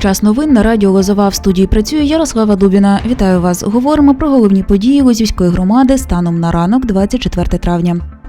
Час новин на радіо Лозова в студії працює Ярослава Дубіна. Вітаю вас. Говоримо про головні події Лозівської громади станом на ранок, 24 травня.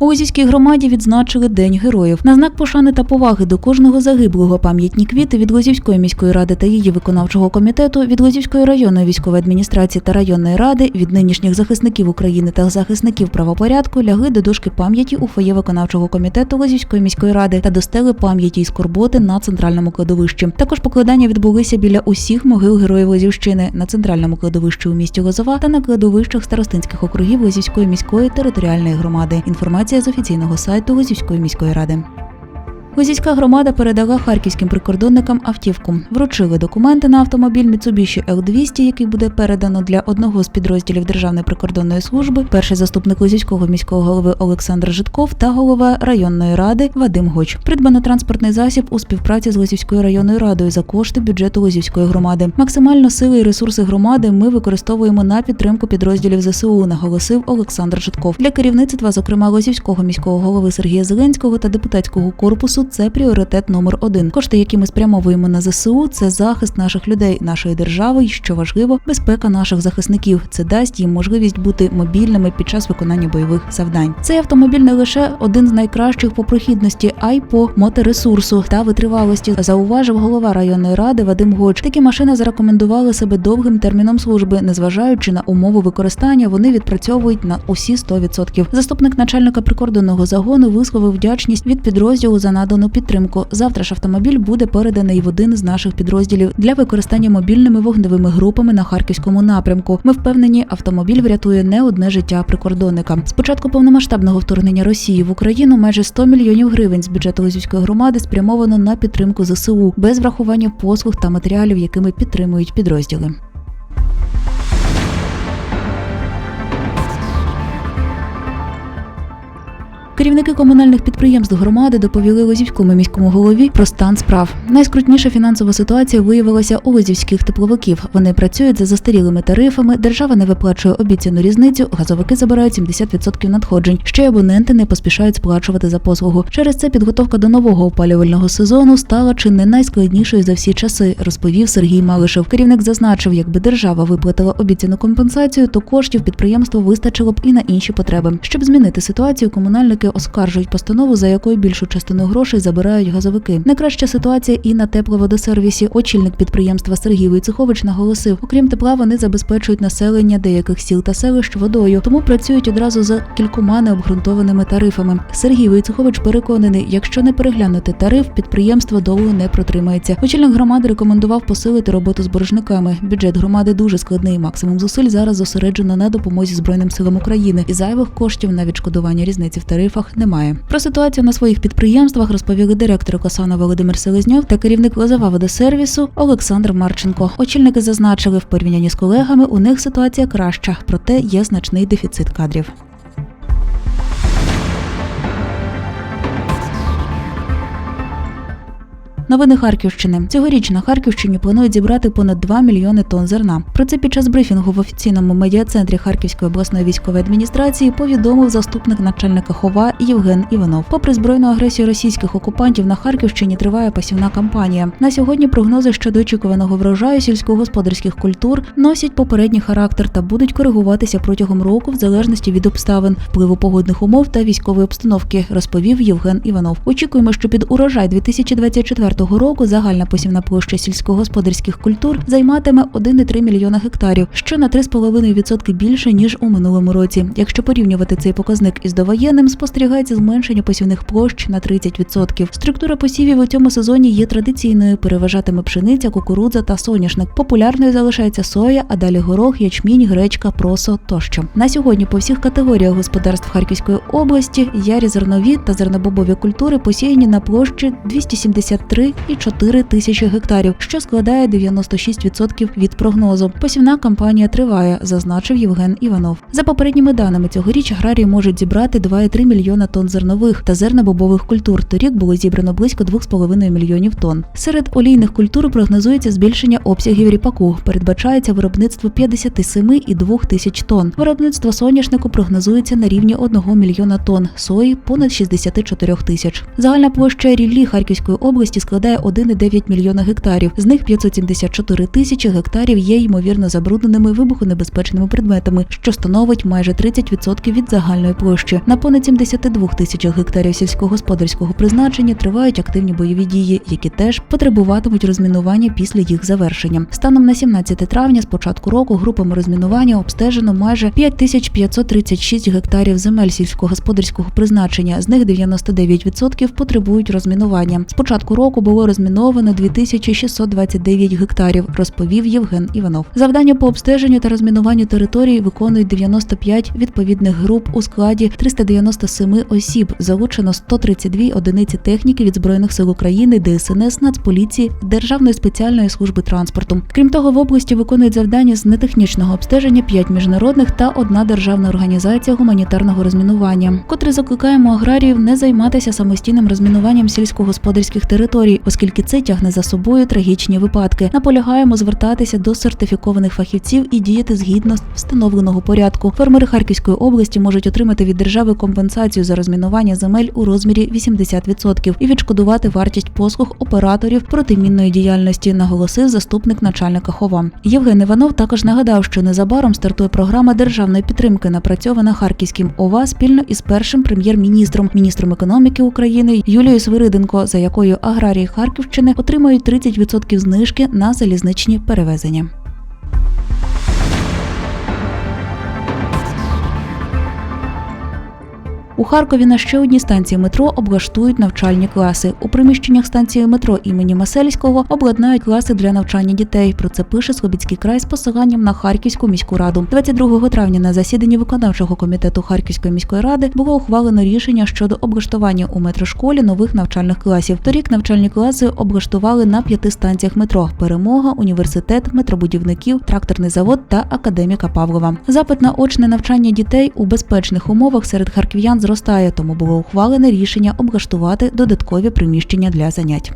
У Лозівській громаді відзначили День героїв. На знак пошани та поваги до кожного загиблого пам'ятні квіти від Лозівської міської ради та її виконавчого комітету, від Лозівської районної військової адміністрації та районної ради, від нинішніх захисників України та захисників правопорядку лягли до дошки пам'яті у фоє виконавчого комітету Лозівської міської ради та до стели пам'яті і скорботи на центральному кладовищі. Також покладання відбулися біля усіх могил героїв Лозівщини на центральному кладовищі у місті Лозова та на кладовищах старостинських округів Лозівської міської територіальної громади. Інформація з офіційного сайту Лозівської міської ради. Лозівська громада передала харківським прикордонникам автівку. Вручили документи на автомобіль Mitsubishi L200, який буде передано для одного з підрозділів Державної прикордонної служби. Перший заступник Лозівського міського голови Олександр Житков та голова районної ради Вадим Гоч. Придбано транспортний засіб у співпраці з Лозівською районною радою за кошти бюджету Лозівської громади. Максимально сили і ресурси громади ми використовуємо на підтримку підрозділів ЗСУ, наголосив Олександр Житков. Для керівництва, зокрема Лозівського міського голови Сергія Зеленського та депутатського корпусу, це пріоритет номер один. Кошти, які ми спрямовуємо на ЗСУ, це захист наших людей, нашої держави, і що важливо, безпека наших захисників. Це дасть їм можливість бути мобільними під час виконання бойових завдань. Цей автомобіль не лише один з найкращих по прохідності, а й по моторесурсу та витривалості. Зауважив голова районної ради Вадим Гоч. Такі машини зарекомендували себе довгим терміном служби, незважаючи на умови використання, вони відпрацьовують на усі 100%. Заступник начальника прикордонного загону висловив вдячність від підрозділу за надану підтримку. Завтра ж автомобіль буде переданий в один з наших підрозділів для використання мобільними вогневими групами на харківському напрямку. Ми впевнені, автомобіль врятує не одне життя прикордонника. З початку повномасштабного вторгнення Росії в Україну майже 100 мільйонів гривень з бюджету Лозівської громади спрямовано на підтримку ЗСУ без врахування послуг та матеріалів, якими підтримують підрозділи. Керівники комунальних підприємств громади доповіли Лозівському міському голові про стан справ. Найскрутніша фінансова ситуація виявилася у лозівських тепловиків. Вони працюють за застарілими тарифами, держава не виплачує обіцяну різницю, газовики забирають 70% надходжень. Ще й абоненти не поспішають сплачувати за послугу. Через це підготовка до нового опалювального сезону стала чи не найскладнішою за всі часи, розповів Сергій Малишев. Керівник зазначив, якби держава виплатила обіцяну компенсацію, то коштів підприємству вистачило б і на інші потреби. Щоб змінити ситуацію, комунальники оскаржують постанову, за якою більшу частину грошей забирають газовики. Найкраща ситуація і на тепловодосервісі. Очільник підприємства Сергій Войцехович наголосив: окрім тепла, вони забезпечують населення деяких сіл та селищ водою, тому працюють одразу за кількома необґрунтованими тарифами. Сергій Войцехович переконаний, якщо не переглянути тариф, підприємство довго не протримається. Очільник громади рекомендував посилити роботу з боржниками. Бюджет громади дуже складний. Максимум зусиль зараз зосереджено на допомозі збройним силам України і зайвих коштів на відшкодування різниці в тарифах немає. Про ситуацію на своїх підприємствах розповіли директор Косана Володимир Селезньов та керівник Лозова водосервісу Олександр Марченко. Очільники зазначили, в порівнянні з колегами у них ситуація краща, проте є значний дефіцит кадрів. Новини Харківщини цьогоріч на Харківщині планують зібрати понад 2 мільйони тонн зерна. Про це під час брифінгу в офіційному медіа-центрі Харківської обласної військової адміністрації повідомив заступник начальника хова Євген Іванов. Попри збройну агресію російських окупантів на Харківщині триває пасівна кампанія. На сьогодні прогнози щодо очікуваного врожаю сільськогосподарських культур носять попередній характер та будуть коригуватися протягом року в залежності від обставин, впливу погодних умов та військової обстановки, розповів Євген Іванов. Очікуємо, що під урожай 2024 року загальна посівна площа сільськогосподарських культур займатиме 1,3 мільйона гектарів, що на 3,5% більше ніж у минулому році. Якщо порівнювати цей показник із довоєнним, спостерігається зменшення посівних площ на 30%. Структура посівів у цьому сезоні є традиційною. Переважатиме пшениця, кукурудза та соняшник. Популярною залишається соя, а далі горох, ячмінь, гречка, просо тощо. На сьогодні по всіх категоріях господарств Харківської області ярі зернові та зернобобові культури посіяні на площі 273 3,4 тисячі гектарів, що складає 96% від прогнозу. Посівна кампанія триває, зазначив Євген Іванов. За попередніми даними цьогоріч аграрії можуть зібрати 2,3 мільйона тонн зернових та зернобобових культур. Торік було зібрано близько 2,5 мільйонів тонн. Серед олійних культур прогнозується збільшення обсягів ріпаку. Передбачається виробництво 57,2 тисяч тонн. Виробництво соняшнику прогнозується на рівні 1 мільйона тонн, сої понад 64 тисяч. Загальна площа ріллі Харківської області складає 1,9 мільйона гектарів. З них 574 тисячі гектарів є ймовірно забрудненими вибухонебезпечними предметами, що становить майже 30% від загальної площі. На понад 72 тисячах гектарів сільськогосподарського призначення тривають активні бойові дії, які теж потребуватимуть розмінування після їх завершення. Станом на 17 травня з початку року групами розмінування обстежено майже 5536 гектарів земель сільськогосподарського призначення. З них 99% потребують розмінування. З початку року було розміновано 2629 гектарів, розповів Євген Іванов. Завдання по обстеженню та розмінуванню територій виконують 95 відповідних груп у складі 397 осіб. Залучено 132 одиниці техніки від збройних сил України, ДСНС, Нацполіції, Державної спеціальної служби транспорту. Крім того, в області виконують завдання з нетехнічного обстеження 5 міжнародних та одна державна організація гуманітарного розмінування, котре закликаємо аграріїв не займатися самостійним розмінуванням сільськогосподарських територій, оскільки це тягне за собою трагічні випадки. Наполягаємо звертатися до сертифікованих фахівців і діяти згідно з встановленого порядку. Фермери Харківської області можуть отримати від держави компенсацію за розмінування земель у розмірі 80% і відшкодувати вартість послуг операторів протимінної діяльності, наголосив заступник начальника ХОВА. Євген Іванов також нагадав, що незабаром стартує програма державної підтримки, напрацьована Харківським ОВА спільно із першим прем'єр-міністром, міністром економіки України Юлією Свириденко, за якою аграрії Харківщини отримають 30% знижки на залізничні перевезення. У Харкові на ще одній станції метро облаштують навчальні класи. У приміщеннях станції метро імені Масельського обладнають класи для навчання дітей. Про це пише Слобідський край з посиланням на Харківську міську раду. 22 травня на засіданні виконавчого комітету Харківської міської ради було ухвалено рішення щодо облаштування у метрошколі нових навчальних класів. Торік навчальні класи облаштували на п'яти станціях метро: Перемога, університет, метробудівників, тракторний завод та академіка Павлова. Запит на очне навчання дітей у безпечних умовах серед харків'ян зростає, тому було ухвалене рішення облаштувати додаткові приміщення для занять.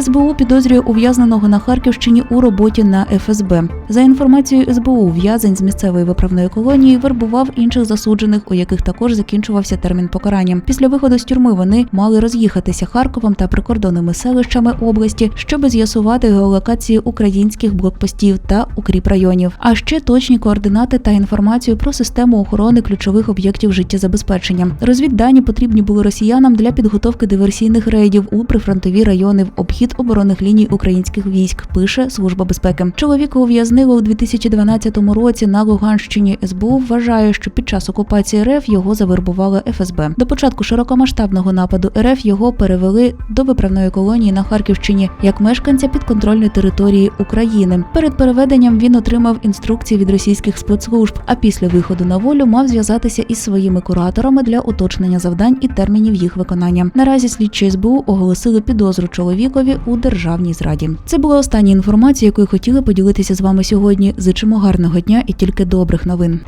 СБУ підозрює ув'язненого на Харківщині у роботі на ФСБ. За інформацією СБУ, в'язень з місцевої виправної колонії вербував інших засуджених, у яких також закінчувався термін покарання. Після виходу з тюрми вони мали роз'їхатися Харковом та прикордонними селищами області, щоб з'ясувати геолокації українських блокпостів та укріп районів, а ще точні координати та інформацію про систему охорони ключових об'єктів життєзабезпечення. Розвіддані потрібні були росіянам для підготовки диверсійних рейдів у прифронтові райони в обхід оборонних ліній українських військ. Пише служба безпеки. Чоловіка ув'язнили у 2012 році на Луганщині. СБУ вважає, що під час окупації РФ його завербувала ФСБ. До початку широкомасштабного нападу РФ його перевели до виправної колонії на Харківщині як мешканця підконтрольної території України. Перед переведенням він отримав інструкції від російських спецслужб. А після виходу на волю мав зв'язатися із своїми кураторами для уточнення завдань і термінів їх виконання. Наразі слідчі СБУ оголосили підозру чоловікові у державній зраді. Це була остання інформація, якою хотіли поділитися з вами сьогодні. Зичимо гарного дня і тільки добрих новин.